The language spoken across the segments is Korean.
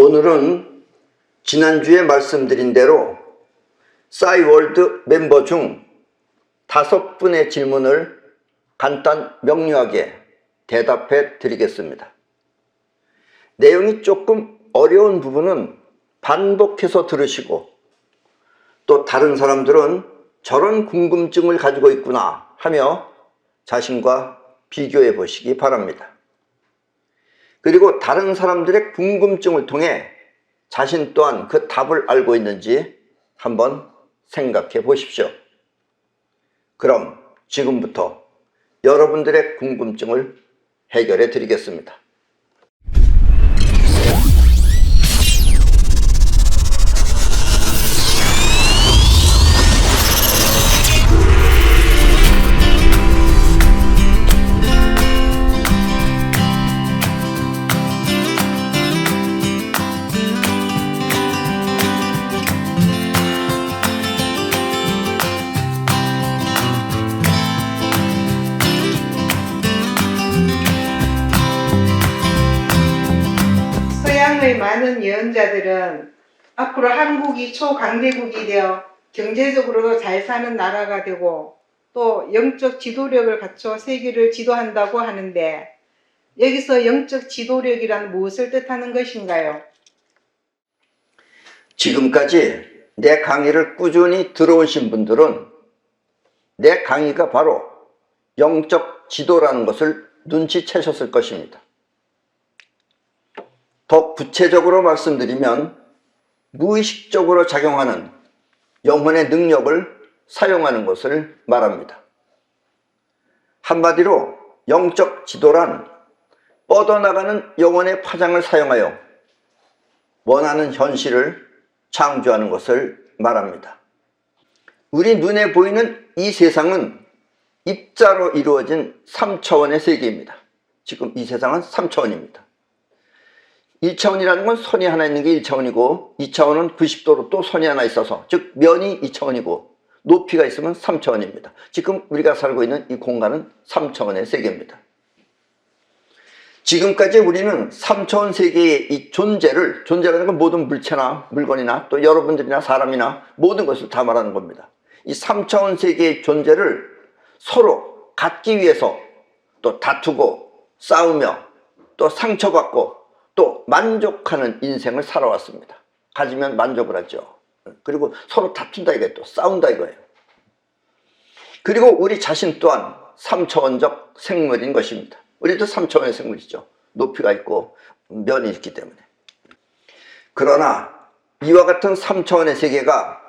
오늘은 지난주에 말씀드린 대로 싸이월드 멤버 중 다섯 분의 질문을 간단 명료하게 대답해 드리겠습니다. 내용이 조금 어려운 부분은 반복해서 들으시고 또 다른 사람들은 저런 궁금증을 가지고 있구나 하며 자신과 비교해 보시기 바랍니다. 그리고 다른 사람들의 궁금증을 통해 자신 또한 그 답을 알고 있는지 한번 생각해 보십시오. 그럼 지금부터 여러분들의 궁금증을 해결해 드리겠습니다. 앞으로 한국이 초강대국이 되어 경제적으로도 잘 사는 나라가 되고 또 영적 지도력을 갖춰 세계를 지도한다고 하는데 여기서 영적 지도력이란 무엇을 뜻하는 것인가요? 지금까지 내 강의를 꾸준히 들어오신 분들은 내 강의가 바로 영적 지도라는 것을 눈치채셨을 것입니다. 더 구체적으로 말씀드리면 무의식적으로 작용하는 영혼의 능력을 사용하는 것을 말합니다. 한마디로 영적 지도란 뻗어나가는 영혼의 파장을 사용하여 원하는 현실을 창조하는 것을 말합니다. 우리 눈에 보이는 이 세상은 입자로 이루어진 3차원의 세계입니다. 지금 이 세상은 3차원입니다. 1차원이라는 건 선이 하나 있는 게 1차원이고 2차원은 90도로 또 선이 하나 있어서 즉 면이 2차원이고 높이가 있으면 3차원입니다. 지금 우리가 살고 있는 이 공간은 3차원의 세계입니다. 지금까지 우리는 3차원 세계의 이 존재를 존재라는 건 모든 물체나 물건이나 또 여러분들이나 사람이나 모든 것을 다 말하는 겁니다. 이 3차원 세계의 존재를 서로 갖기 위해서 또 다투고 싸우며 또 상처받고 또 만족하는 인생을 살아왔습니다. 가지면 만족을 하죠. 그리고 서로 다툰다 이거예요. 또 싸운다 이거예요. 그리고 우리 자신 또한 3차원적 생물인 것입니다. 우리도 3차원의 생물이죠. 높이가 있고 면이 있기 때문에. 그러나 이와 같은 3차원의 세계가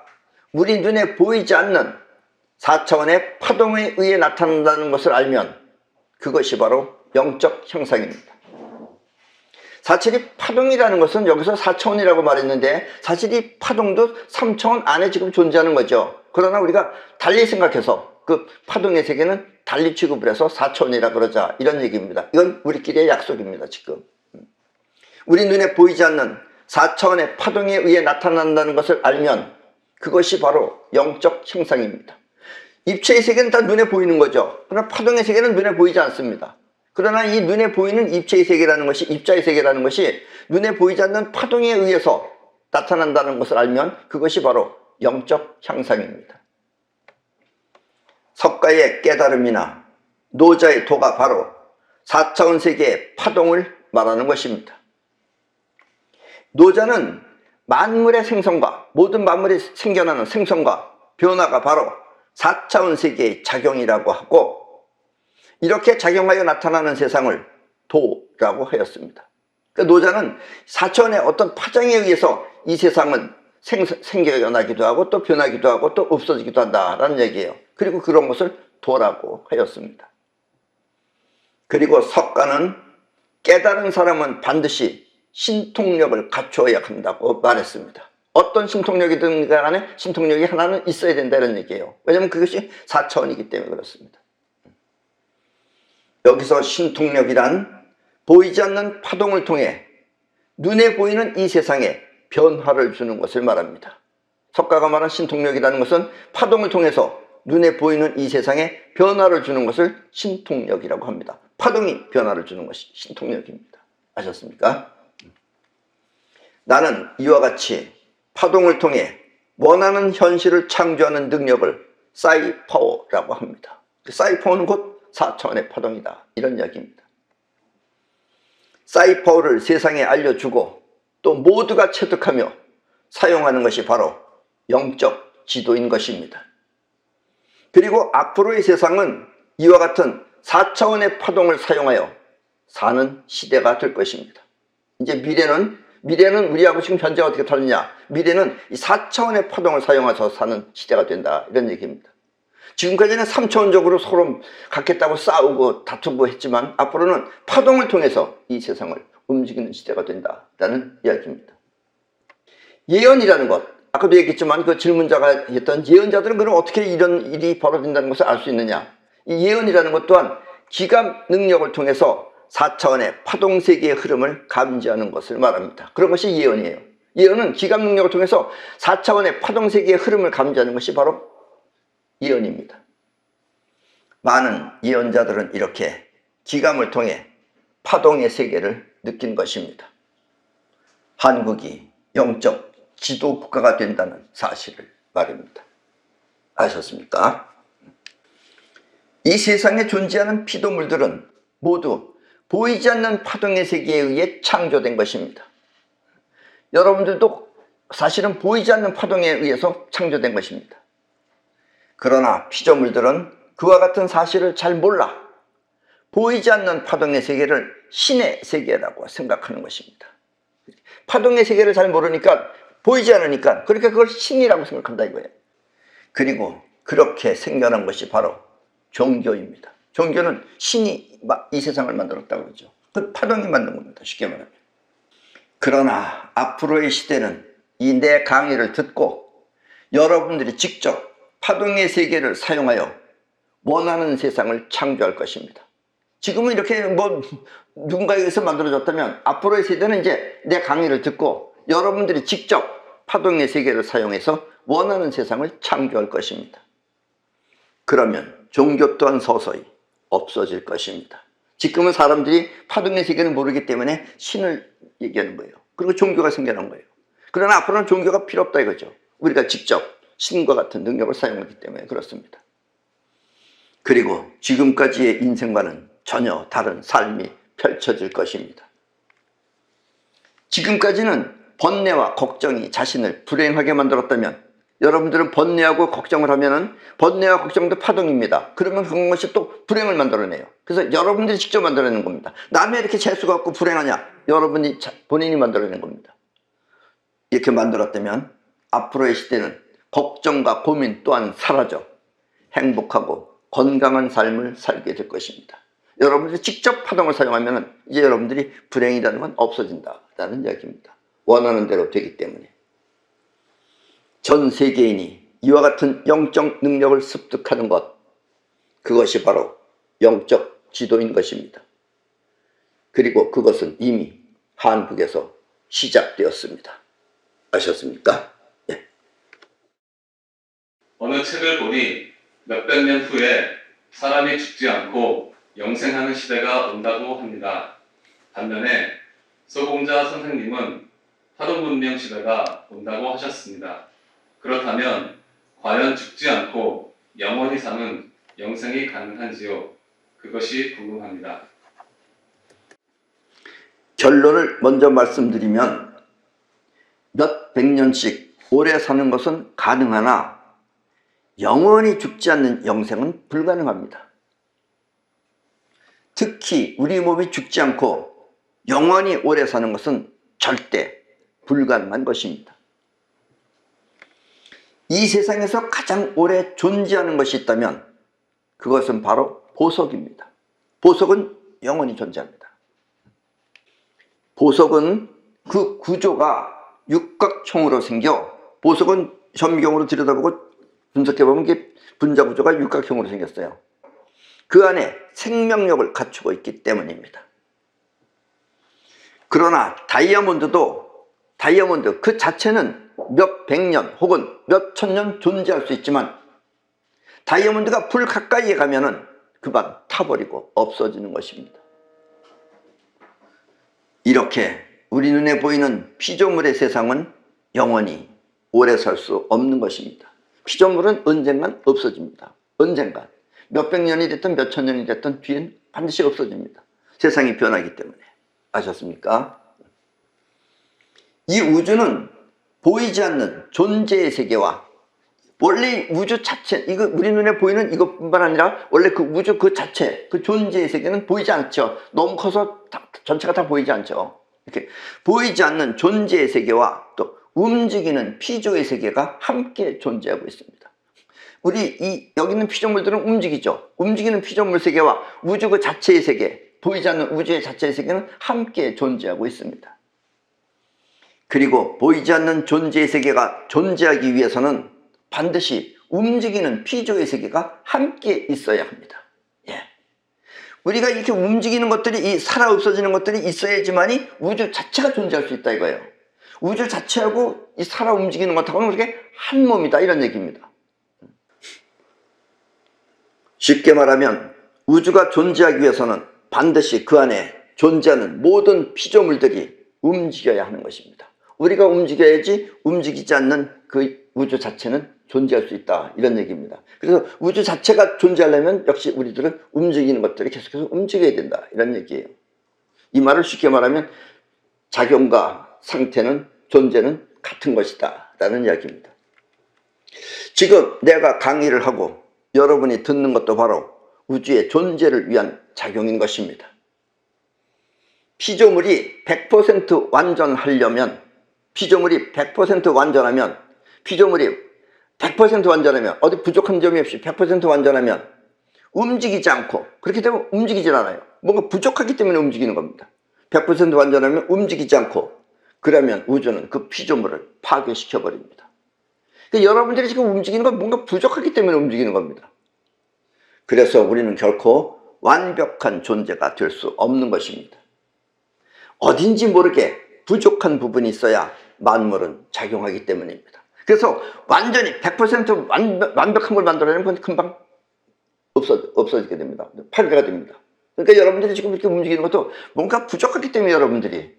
우리 눈에 보이지 않는 4차원의 파동에 의해 나타난다는 것을 알면 그것이 바로 영적 형상입니다. 사실 이 파동이라는 것은 여기서 4차원이라고 말했는데 사실 이 파동도 3차원 안에 지금 존재하는 거죠. 그러나 우리가 달리 생각해서 그 파동의 세계는 달리 취급을 해서 4차원이라 그러자 이런 얘기입니다. 이건 우리끼리의 약속입니다. 지금. 우리 눈에 보이지 않는 4차원의 파동에 의해 나타난다는 것을 알면 그것이 바로 영적 형상입니다. 입체의 세계는 다 눈에 보이는 거죠. 그러나 파동의 세계는 눈에 보이지 않습니다. 그러나 이 눈에 보이는 입체의 세계라는 것이 입자의 세계라는 것이 눈에 보이지 않는 파동에 의해서 나타난다는 것을 알면 그것이 바로 영적 형상입니다. 석가의 깨달음이나 노자의 도가 바로 4차원 세계의 파동을 말하는 것입니다. 노자는 만물의 생성과 모든 만물이 생겨나는 생성과 변화가 바로 4차원 세계의 작용이라고 하고 이렇게 작용하여 나타나는 세상을 도라고 하였습니다. 그 노자는 4차원의 어떤 파장에 의해서 이 세상은 생, 생겨나기도 하고 또 변하기도 하고 또 없어지기도 한다라는 얘기예요. 그리고 그런 것을 도라고 하였습니다. 그리고 석가는 깨달은 사람은 반드시 신통력을 갖추어야 한다고 말했습니다. 어떤 신통력이든 간에 신통력이 하나는 있어야 된다는 얘기예요. 왜냐하면 그것이 4차원이기 때문에 그렇습니다. 여기서 신통력이란 보이지 않는 파동을 통해 눈에 보이는 이 세상에 변화를 주는 것을 말합니다. 석가가 말한 신통력이라는 것은 파동을 통해서 눈에 보이는 이 세상에 변화를 주는 것을 신통력이라고 합니다. 파동이 변화를 주는 것이 신통력입니다. 아셨습니까? 나는 이와 같이 파동을 통해 원하는 현실을 창조하는 능력을 사이파워라고 합니다. 그 사이파워는 곧 4차원의 파동이다. 이런 이야기입니다. 사이파워를 세상에 알려주고 또 모두가 체득하며 사용하는 것이 바로 영적 지도인 것입니다. 그리고 앞으로의 세상은 이와 같은 4차원의 파동을 사용하여 사는 시대가 될 것입니다. 이제 미래는 미래는 우리하고 지금 현재가 어떻게 다르냐? 미래는 이 4차원의 파동을 사용해서 사는 시대가 된다. 이런 얘기입니다. 지금까지는 3차원적으로 서로 갖겠다고 싸우고 다투고 했지만 앞으로는 파동을 통해서 이 세상을 움직이는 시대가 된다라는 이야기입니다. 예언이라는 것, 아까도 얘기했지만 그 질문자가 했던 예언자들은 그럼 어떻게 이런 일이 벌어진다는 것을 알 수 있느냐? 이 예언이라는 것 또한 기감 능력을 통해서 4차원의 파동 세계의 흐름을 감지하는 것을 말합니다. 그런 것이 예언이에요. 예언은 기감 능력을 통해서 4차원의 파동 세계의 흐름을 감지하는 것이 바로 예언입니다. 많은 예언자들은 이렇게 기감을 통해 파동의 세계를 느낀 것입니다. 한국이 영적 지도 국가가 된다는 사실을 말입니다. 아셨습니까? 이 세상에 존재하는 피조물들은 모두 보이지 않는 파동의 세계에 의해 창조된 것입니다. 여러분들도 사실은 보이지 않는 파동에 의해서 창조된 것입니다. 그러나 피조물들은 그와 같은 사실을 잘 몰라 보이지 않는 파동의 세계를 신의 세계라고 생각하는 것입니다. 파동의 세계를 잘 모르니까 보이지 않으니까 그렇게 그걸 신이라고 생각한다 이거예요. 그리고 그렇게 생겨난 것이 바로 종교입니다. 종교는 신이 이 세상을 만들었다고 그러죠. 그 파동이 만든 겁니다. 쉽게 말하면. 그러나 앞으로의 시대는 이 내 강의를 듣고 여러분들이 직접 파동의 세계를 사용하여 원하는 세상을 창조할 것입니다. 지금은 이렇게 뭐 누군가에 의해서 만들어졌다면 앞으로의 세대는 이제 내 강의를 듣고 여러분들이 직접 파동의 세계를 사용해서 원하는 세상을 창조할 것입니다. 그러면 종교 또한 서서히 없어질 것입니다. 지금은 사람들이 파동의 세계를 모르기 때문에 신을 얘기하는 거예요. 그리고 종교가 생겨난 거예요. 그러나 앞으로는 종교가 필요 없다 이거죠. 우리가 직접 신과 같은 능력을 사용하기 때문에 그렇습니다. 그리고 지금까지의 인생과는 전혀 다른 삶이 펼쳐질 것입니다. 지금까지는 번뇌와 걱정이 자신을 불행하게 만들었다면 여러분들은 번뇌하고 걱정을 하면은 번뇌와 걱정도 파동입니다. 그러면 그것이 또 불행을 만들어내요. 그래서 여러분들이 직접 만들어내는 겁니다. 남이 이렇게 재수가 없고 불행하냐? 여러분이 자- 본인이 만들어낸 겁니다. 이렇게 만들었다면 앞으로의 시대는 걱정과 고민 또한 사라져 행복하고 건강한 삶을 살게 될 것입니다. 여러분들이 직접 파동을 사용하면 이제 여러분들이 불행이라는 건 없어진다라는 이야기입니다. 원하는 대로 되기 때문에. 전 세계인이 이와 같은 영적 능력을 습득하는 것, 그것이 바로 영적 지도인 것입니다. 그리고 그것은 이미 한국에서 시작되었습니다. 아셨습니까? 예. 어느 책을 보니 몇백 년 후에 사람이 죽지 않고 영생하는 시대가 온다고 합니다. 반면에 소공자 선생님은 파동 문명 시대가 온다고 하셨습니다. 그렇다면 과연 죽지 않고 영원히 사는 영생이 가능한지요? 그것이 궁금합니다. 결론을 먼저 말씀드리면 몇 백 년씩 오래 사는 것은 가능하나 영원히 죽지 않는 영생은 불가능합니다. 특히 우리 몸이 죽지 않고 영원히 오래 사는 것은 절대 불가능한 것입니다. 이 세상에서 가장 오래 존재하는 것이 있다면 그것은 바로 보석입니다. 보석은 영원히 존재합니다. 보석은 그 구조가 육각형으로 생겨 보석은 현미경으로 들여다보고 분석해보면 이게 분자 구조가 육각형으로 생겼어요. 그 안에 생명력을 갖추고 있기 때문입니다. 그러나 다이아몬드도 다이아몬드 그 자체는 몇 백 년 혹은 몇 천 년 존재할 수 있지만 다이아몬드가 불 가까이에 가면은 그만 타버리고 없어지는 것입니다. 이렇게 우리 눈에 보이는 피조물의 세상은 영원히 오래 살 수 없는 것입니다. 피조물은 언젠간 없어집니다. 언젠간. 몇백 년이 됐든 몇천 년이 됐든 뒤엔 반드시 없어집니다. 세상이 변하기 때문에. 아셨습니까? 이 우주는 보이지 않는 존재의 세계와 원래 우주 자체, 이거 우리 눈에 보이는 이것뿐만 아니라 원래 그 우주 그 자체, 그 존재의 세계는 보이지 않죠. 너무 커서 다- 전체가 다 보이지 않죠. 이렇게 보이지 않는 존재의 세계와 또 움직이는 피조의 세계가 함께 존재하고 있습니다. 우리 이 여기 있는 피조물들은 움직이죠. 움직이는 피조물 세계와 우주 그 자체의 세계, 보이지 않는 우주의 자체의 세계는 함께 존재하고 있습니다. 그리고 보이지 않는 존재의 세계가 존재하기 위해서는 반드시 움직이는 피조의 세계가 함께 있어야 합니다. 예. 우리가 이렇게 움직이는 것들이 이 살아 없어지는 것들이 있어야지만이 우주 자체가 존재할 수 있다 이거예요. 우주 자체하고 이 살아 움직이는 것하고는 그렇게 한 몸이다 이런 얘기입니다. 쉽게 말하면 우주가 존재하기 위해서는 반드시 그 안에 존재하는 모든 피조물들이 움직여야 하는 것입니다. 우리가 움직여야지 움직이지 않는 그 우주 자체는 존재할 수 있다 이런 얘기입니다. 그래서 우주 자체가 존재하려면 역시 우리들은 움직이는 것들이 계속해서 움직여야 된다 이런 얘기예요. 이 말을 쉽게 말하면 작용과 상태는 존재는 같은 것이다 라는 이야기입니다. 지금 내가 강의를 하고 여러분이 듣는 것도 바로 우주의 존재를 위한 작용인 것입니다. 피조물이 100% 완전하려면 피조물이 100% 완전하면 피조물이 100% 완전하면 어디 부족한 점이 없이 100% 완전하면 움직이지 않고 그렇게 되면 움직이질 않아요. 뭔가 부족하기 때문에 움직이는 겁니다. 100% 완전하면 움직이지 않고 그러면 우주는 그 피조물을 파괴시켜 버립니다. 그러니까 여러분들이 지금 움직이는 건 뭔가 부족하기 때문에 움직이는 겁니다. 그래서 우리는 결코 완벽한 존재가 될 수 없는 것입니다. 어딘지 모르게 부족한 부분이 있어야 만물은 작용하기 때문입니다. 그래서 완전히 100% 완벽, 완벽한 걸 만들어내면 그건 금방 없어, 없어지게 됩니다. 파괴가 됩니다. 그러니까 여러분들이 지금 이렇게 움직이는 것도 뭔가 부족하기 때문에 여러분들이 예,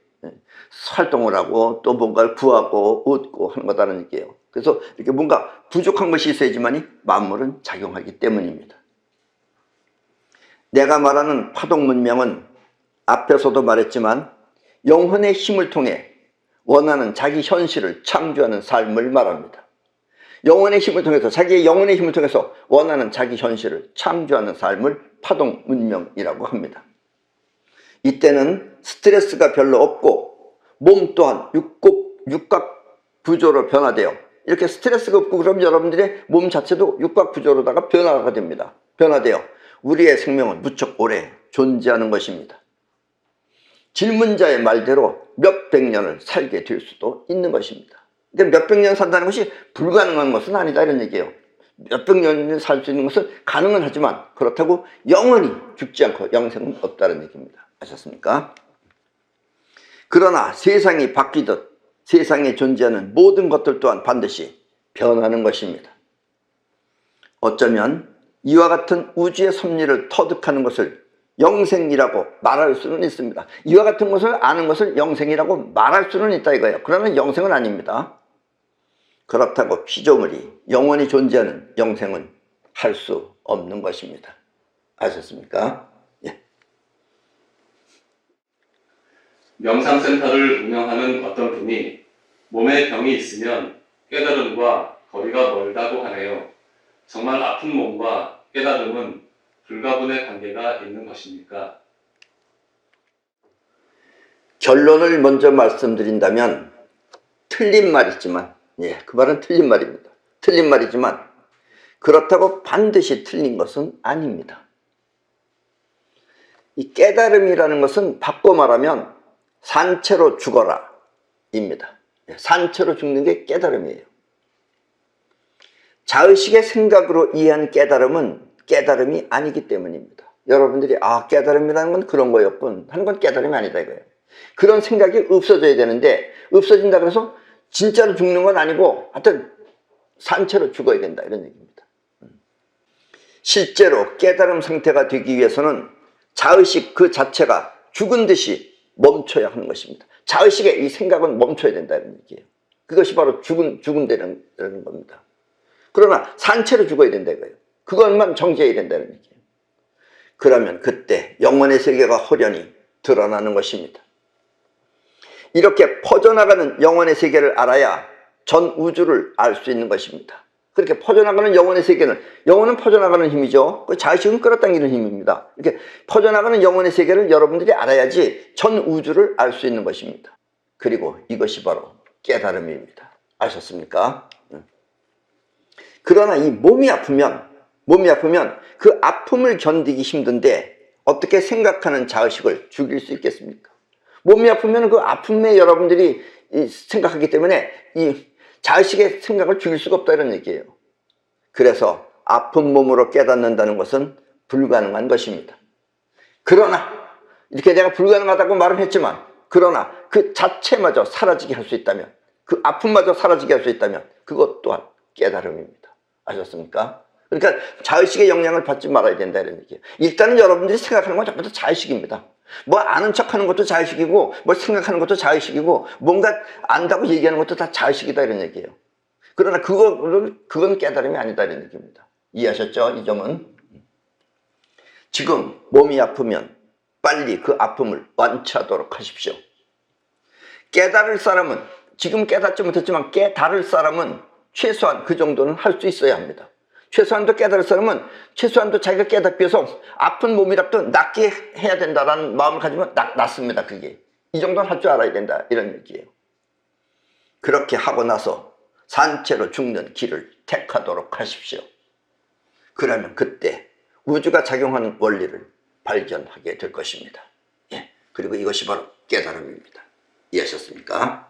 활동을 하고 또 뭔가를 구하고 얻고 하는 거다는 얘기예요. 그래서 이렇게 뭔가 부족한 것이 있어야지만이 만물은 작용하기 때문입니다. 내가 말하는 파동 문명은 앞에서도 말했지만 영혼의 힘을 통해 원하는 자기 현실을 창조하는 삶을 말합니다. 영혼의 힘을 통해서 자기의 영혼의 힘을 통해서 원하는 자기 현실을 창조하는 삶을 파동 문명이라고 합니다. 이때는 스트레스가 별로 없고 몸 또한 육곡, 육각 구조로 변화되어 이렇게 스트레스가 없고 그럼 여러분들의 몸 자체도 육각 구조로다가 변화가 됩니다. 변화되어 우리의 생명은 무척 오래 존재하는 것입니다. 질문자의 말대로 몇백 년을 살게 될 수도 있는 것입니다. 그러니까 몇백 년 산다는 것이 불가능한 것은 아니다 이런 얘기예요. 몇백 년을 살 수 있는 것은 가능은 하지만 그렇다고 영원히 죽지 않고 영생은 없다는 얘기입니다. 아셨습니까? 그러나 세상이 바뀌듯 세상에 존재하는 모든 것들 또한 반드시 변하는 것입니다. 어쩌면 이와 같은 우주의 섭리를 터득하는 것을 영생이라고 말할 수는 있습니다. 이와 같은 것을 아는 것을 영생이라고 말할 수는 있다 이거예요. 그러나 영생은 아닙니다. 그렇다고 피조물이 영원히 존재하는 영생은 할 수 없는 것입니다. 아셨습니까? 예. 명상센터를 운영하는 어떤 분이 몸에 병이 있으면 깨달음과 거리가 멀다고 하네요. 정말 아픈 몸과 깨달음은 불가분의 관계가 있는 것입니까? 결론을 먼저 말씀드린다면 틀린 말이지만 예, 그 말은 틀린 말입니다. 틀린 말이지만 그렇다고 반드시 틀린 것은 아닙니다. 이 깨달음이라는 것은 바꿔 말하면 산채로 죽어라 입니다. 예, 산채로 죽는 게 깨달음이에요. 자의식의 생각으로 이해한 깨달음은 깨달음이 아니기 때문입니다. 여러분들이 아 깨달음이라는 건 그런 거였군 하는 건 깨달음이 아니다 이거예요. 그런 생각이 없어져야 되는데 없어진다 그래서 진짜로 죽는 건 아니고 하여튼 산채로 죽어야 된다 이런 얘기입니다. 실제로 깨달음 상태가 되기 위해서는 자의식 그 자체가 죽은 듯이 멈춰야 하는 것입니다. 자의식의 이 생각은 멈춰야 된다는 얘기예요. 그것이 바로 죽은, 죽은 되는, 겁니다. 그러나 산채로 죽어야 된다 이거예요. 그것만 정지해야 된다는 얘기예요. 그러면 그때 영혼의 세계가 호련히 드러나는 것입니다. 이렇게 퍼져나가는 영혼의 세계를 알아야 전 우주를 알 수 있는 것입니다. 그렇게 퍼져나가는 영혼의 세계는 영혼은 퍼져나가는 힘이죠. 그 자의식은 끌어당기는 힘입니다. 이렇게 퍼져나가는 영혼의 세계를 여러분들이 알아야지 전 우주를 알 수 있는 것입니다. 그리고 이것이 바로 깨달음입니다. 아셨습니까? 응. 그러나 이 몸이 아프면 몸이 아프면 그 아픔을 견디기 힘든데 어떻게 생각하는 자의식을 죽일 수 있겠습니까? 몸이 아프면 그 아픔에 여러분들이 이 생각하기 때문에 이 자의식의 생각을 죽일 수가 없다 이런 얘기예요. 그래서 아픈 몸으로 깨닫는다는 것은 불가능한 것입니다. 그러나 이렇게 내가 불가능하다고 말은 했지만 그러나 그 자체마저 사라지게 할 수 있다면 그 아픔마저 사라지게 할 수 있다면 그것 또한 깨달음입니다. 아셨습니까? 그러니까 자의식의 영향을 받지 말아야 된다 이런 얘기예요. 일단은 여러분들이 생각하는 건 전부 다 자의식입니다. 뭐 아는 척하는 것도 자의식이고 뭐 생각하는 것도 자의식이고 뭔가 안다고 얘기하는 것도 다 자의식이다 이런 얘기예요. 그러나 그거를 그건 깨달음이 아니다 이런 얘기입니다. 이해하셨죠? 이 점은 지금 몸이 아프면 빨리 그 아픔을 완치하도록 하십시오. 깨달을 사람은 지금 깨닫지 못했지만 깨달을 사람은 최소한 그 정도는 할 수 있어야 합니다. 최소한도 깨달을 사람은 최소한도 자기가 깨닫기 위해서 아픈 몸이라도 낫게 해야 된다라는 마음을 가지면 낫, 낫습니다. 그게 이 정도는 할 줄 알아야 된다 이런 얘기예요. 그렇게 하고 나서 산채로 죽는 길을 택하도록 하십시오. 그러면 그때 우주가 작용하는 원리를 발견하게 될 것입니다. 예. 그리고 이것이 바로 깨달음입니다. 이해하셨습니까?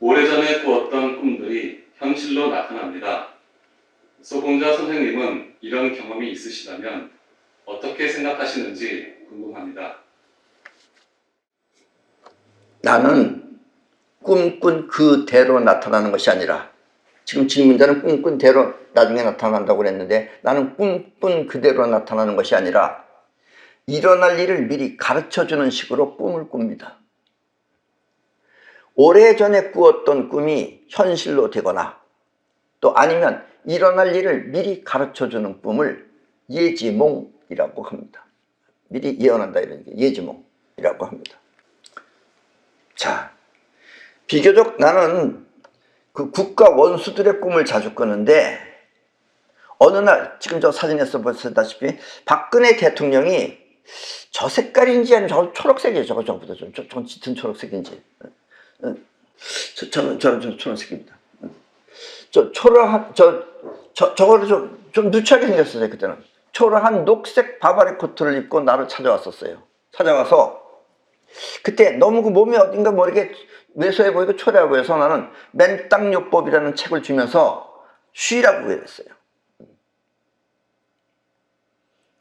오래전에 꾸었던 꿈들이 현실로 나타납니다. 소공자 선생님은 이런 경험이 있으시다면 어떻게 생각하시는지 궁금합니다. 나는 꿈꾼 그대로 나타나는 것이 아니라 지금 질문자는 꿈꾼 대로 나중에 나타난다고 그랬는데 나는 꿈꾼 그대로 나타나는 것이 아니라 일어날 일을 미리 가르쳐 주는 식으로 꿈을 꿉니다. 오래전에 꾸었던 꿈이 현실로 되거나 또 아니면 일어날 일을 미리 가르쳐 주는 꿈을 예지몽이라고 합니다. 미리 예언한다 이런 게 예지몽이라고 합니다. 자, 비교적 나는 그 국가 원수들의 꿈을 자주 꾸는데 어느 날 지금 저 사진에서 보셨다시피 박근혜 대통령이 저 색깔인지 아니면 저 초록색이에요. 저거 저거보다 좀 저, 저 짙은 초록색인지. 어, 저, 저는 저는 저 초록색입니다. 저 초록한 저, 저 저거를 좀, 좀 누추하게 생겼어요 그때는. 초록한 녹색 바바리 코트를 입고 나를 찾아왔었어요. 찾아와서 그때 너무 그 몸이 어딘가 모르게 왜소해 보이고 초라해 보여서 나는 맨땅요법이라는 책을 주면서 쉬라고 그랬어요.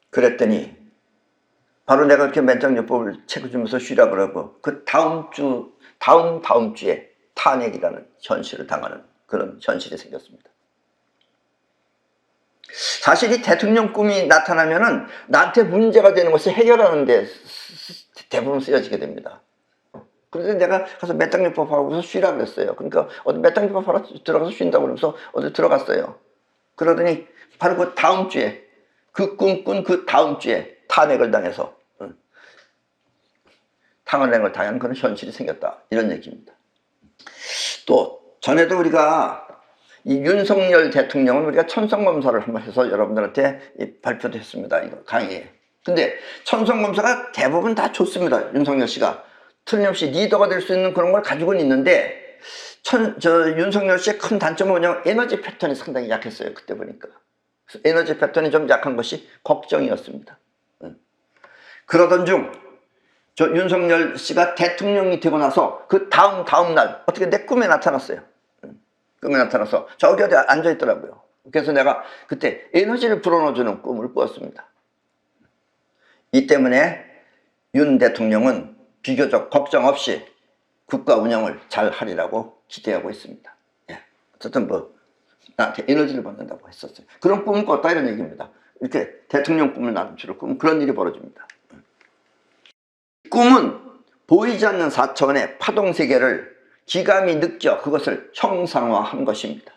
그랬더니 바로 내가 이렇게 맨땅요법을 책을 주면서 쉬라 그러고 그 다음 주 다음 다음 주에 탄핵이라는 현실을 당하는 그런 현실이 생겼습니다. 사실 이 대통령 꿈이 나타나면은 나한테 문제가 되는 것을 해결하는 데 대부분 쓰여지게 됩니다. 그런데 내가 가서 메땅요법 하고서 쉬라 그랬어요. 그러니까 어디 메땅요법 하러 들어가서 쉰다고 그러면서 어디 들어갔어요. 그러더니 바로 그 다음 주에 그 꿈꾼 그 다음 주에 탄핵을 당해서 응. 탄핵을 당한 그런 현실이 생겼다 이런 얘기입니다. 또 전에도 우리가 이 윤석열 대통령은 우리가 천성검사를 한번 해서 여러분들한테 이 발표도 했습니다. 이거 강의에. 근데 천성검사가 대부분 다 좋습니다. 윤석열 씨가. 틀림없이 리더가 될 수 있는 그런 걸 가지고는 있는데 천, 저 윤석열 씨의 큰 단점은 뭐냐면 에너지 패턴이 상당히 약했어요. 그때 보니까. 에너지 패턴이 좀 약한 것이 걱정이었습니다. 응. 그러던 중, 저 윤석열 씨가 대통령이 되고 나서 그 다음, 다음 날, 어떻게 내 꿈에 나타났어요. 응. 꿈에 나타나서 저기 어디 앉아 있더라고요. 그래서 내가 그때 에너지를 불어넣어주는 꿈을 꾸었습니다. 이 때문에 윤 대통령은 비교적 걱정 없이 국가 운영을 잘 하리라고 기대하고 있습니다. 예. 어쨌든 뭐 나한테 에너지를 받는다고 했었어요. 그런 꿈을 꿨다 이런 얘기입니다. 이렇게 대통령 꿈을 나는 주로 꾸면 그런 일이 벌어집니다. 꿈은 보이지 않는 4차원의 파동 세계를 기감이 느껴 그것을 형상화한 것입니다.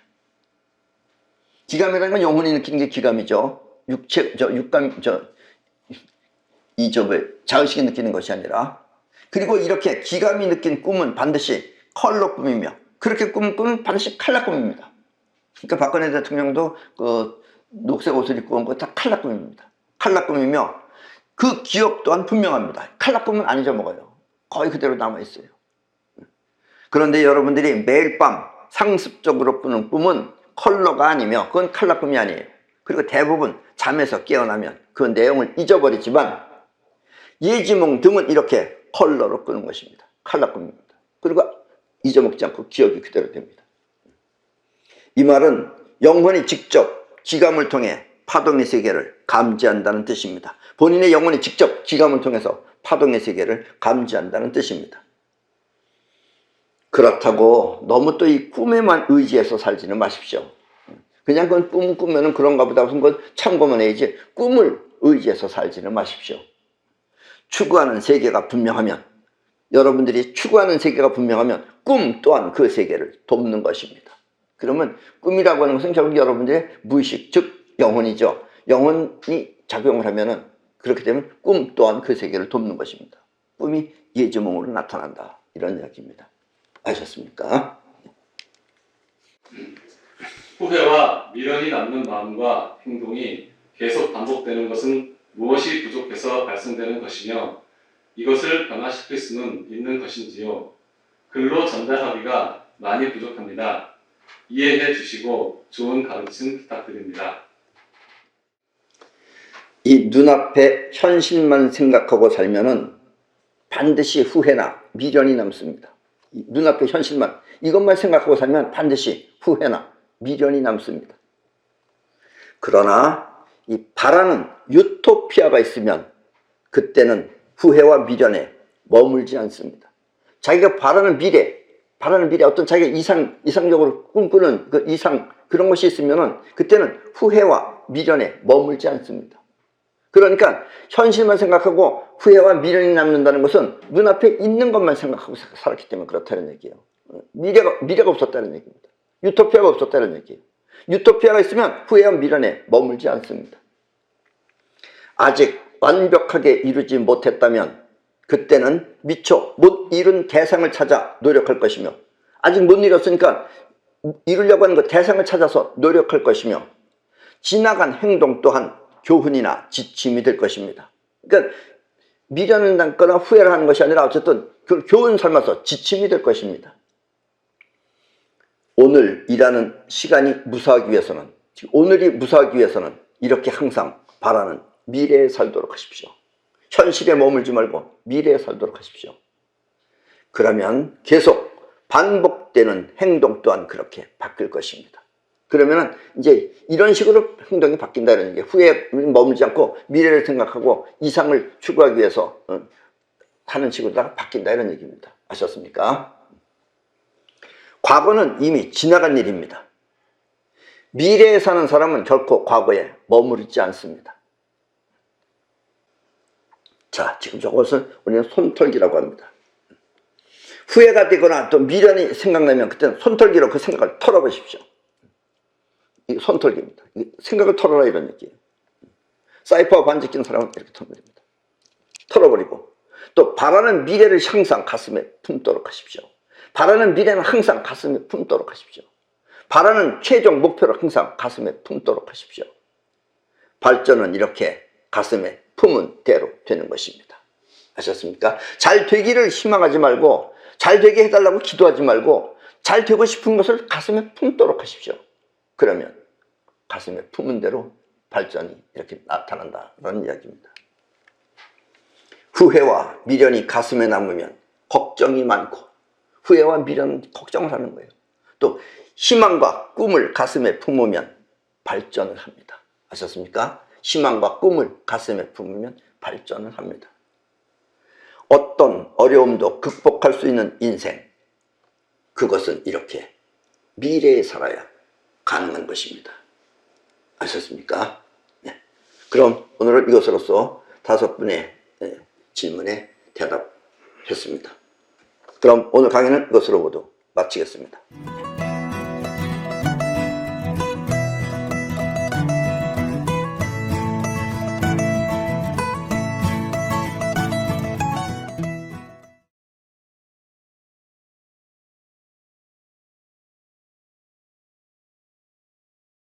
기감이라는 건 영혼이 느끼는 게 기감이죠. 육체, 저, 육감, 저, 이적을 자의식이 느끼는 것이 아니라 그리고 이렇게 기감이 느낀 꿈은 반드시 컬러 꿈이며 그렇게 꾸는 꿈은 반드시 칼라 꿈입니다. 그러니까 박근혜 대통령도 그 녹색 옷을 입고 온 거 다 칼라 꿈입니다. 칼라 꿈이며 그 기억 또한 분명합니다. 칼라 꿈은 안 잊어먹어요. 거의 그대로 남아있어요. 그런데 여러분들이 매일 밤 상습적으로 꾸는 꿈은 컬러가 아니며 그건 칼라 꿈이 아니에요. 그리고 대부분 잠에서 깨어나면 그 내용을 잊어버리지만 예지몽 등은 이렇게 컬러로 끄는 것입니다. 칼라 꿈입니다. 그리고 잊어먹지 않고 기억이 그대로 됩니다. 이 말은 영혼이 직접 기감을 통해 파동의 세계를 감지한다는 뜻입니다. 본인의 영혼이 직접 기감을 통해서 파동의 세계를 감지한다는 뜻입니다. 그렇다고 너무 또 이 꿈에만 의지해서 살지는 마십시오. 그냥 그건 꿈 꾸면은 그런가 보다 무슨 건 참고만 해야지 꿈을 의지해서 살지는 마십시오. 추구하는 세계가 분명하면 여러분들이 추구하는 세계가 분명하면 꿈 또한 그 세계를 돕는 것입니다. 그러면 꿈이라고 하는 것은 결국 여러분들의 무의식 즉 영혼이죠. 영혼이 작용을 하면은 그렇게 되면 꿈 또한 그 세계를 돕는 것입니다. 꿈이 예지몽으로 나타난다 이런 이야기입니다. 아셨습니까? 후회와 미련이 남는 마음과 행동이 계속 반복되는 것은 무엇이 부족해서 발생되는 것이며 이것을 변화시킬 수는 있는 것인지요. 글로 전달하기가 많이 부족합니다. 이해해 주시고 좋은 가르침 부탁드립니다. 이 눈앞의 현실만 생각하고 살면은 반드시 후회나 미련이 남습니다. 이 눈앞의 현실만 이것만 생각하고 살면 반드시 후회나 미련이 남습니다. 그러나 이 바라는 유토피아가 있으면 그때는 후회와 미련에 머물지 않습니다. 자기가 바라는 미래, 바라는 미래 어떤 자기가 이상 이상적으로 꿈꾸는 그 이상 그런 것이 있으면은 그때는 후회와 미련에 머물지 않습니다. 그러니까 현실만 생각하고 후회와 미련이 남는다는 것은 눈앞에 있는 것만 생각하고 살았기 때문에 그렇다는 얘기예요. 미래가 미래가 없었다는 얘기입니다. 유토피아가 없었다는 얘기예요. 유토피아가 있으면 후회와 미련에 머물지 않습니다. 아직 완벽하게 이루지 못했다면 그때는 미처 못 이룬 대상을 찾아 노력할 것이며 아직 못 이뤘으니까 이루려고 하는 그 대상을 찾아서 노력할 것이며 지나간 행동 또한 교훈이나 지침이 될 것입니다. 그러니까 미련을 남거나 후회를 하는 것이 아니라 어쨌든 그 교훈 삼아서 지침이 될 것입니다. 오늘 일하는 시간이 무사하기 위해서는 즉 오늘이 무사하기 위해서는 이렇게 항상 바라는 미래에 살도록 하십시오. 현실에 머물지 말고 미래에 살도록 하십시오. 그러면 계속 반복되는 행동 또한 그렇게 바뀔 것입니다. 그러면 이제 이런 식으로 행동이 바뀐다는 게 후에 머물지 않고 미래를 생각하고 이상을 추구하기 위해서 어, 하는 식으로 다 바뀐다 이런 얘기입니다. 아셨습니까? 과거는 이미 지나간 일입니다. 미래에 사는 사람은 결코 과거에 머무르지 않습니다. 자, 지금 저것을 우리는 손털기라고 합니다. 후회가 되거나 또 미련이 생각나면 그때는 손털기로 그 생각을 털어보십시오. 손털기입니다. 생각을 털어라 이런 얘기예요. 사이퍼와 반지 낀 사람은 이렇게 털어버립니다. 털어버리고 또 바라는 미래를 항상 가슴에 품도록 하십시오. 바라는 미래는 항상 가슴에 품도록 하십시오. 바라는 최종 목표를 항상 가슴에 품도록 하십시오. 발전은 이렇게 가슴에 품은 대로 되는 것입니다. 아셨습니까? 잘 되기를 희망하지 말고 잘 되게 해달라고 기도하지 말고 잘 되고 싶은 것을 가슴에 품도록 하십시오. 그러면 가슴에 품은 대로 발전이 이렇게 나타난다는 이야기입니다. 후회와 미련이 가슴에 남으면 걱정이 많고 후회와 미련은 걱정을 하는 거예요. 또 희망과 꿈을 가슴에 품으면 발전을 합니다. 아셨습니까? 희망과 꿈을 가슴에 품으면 발전을 합니다. 어떤 어려움도 극복할 수 있는 인생, 그것은 이렇게 미래에 살아야 가능한 것입니다. 아셨습니까? 네. 그럼 오늘은 이것으로서 다섯 분의 네, 질문에 대답했습니다. 그럼 오늘 강의는 이것으로 모두 마치겠습니다.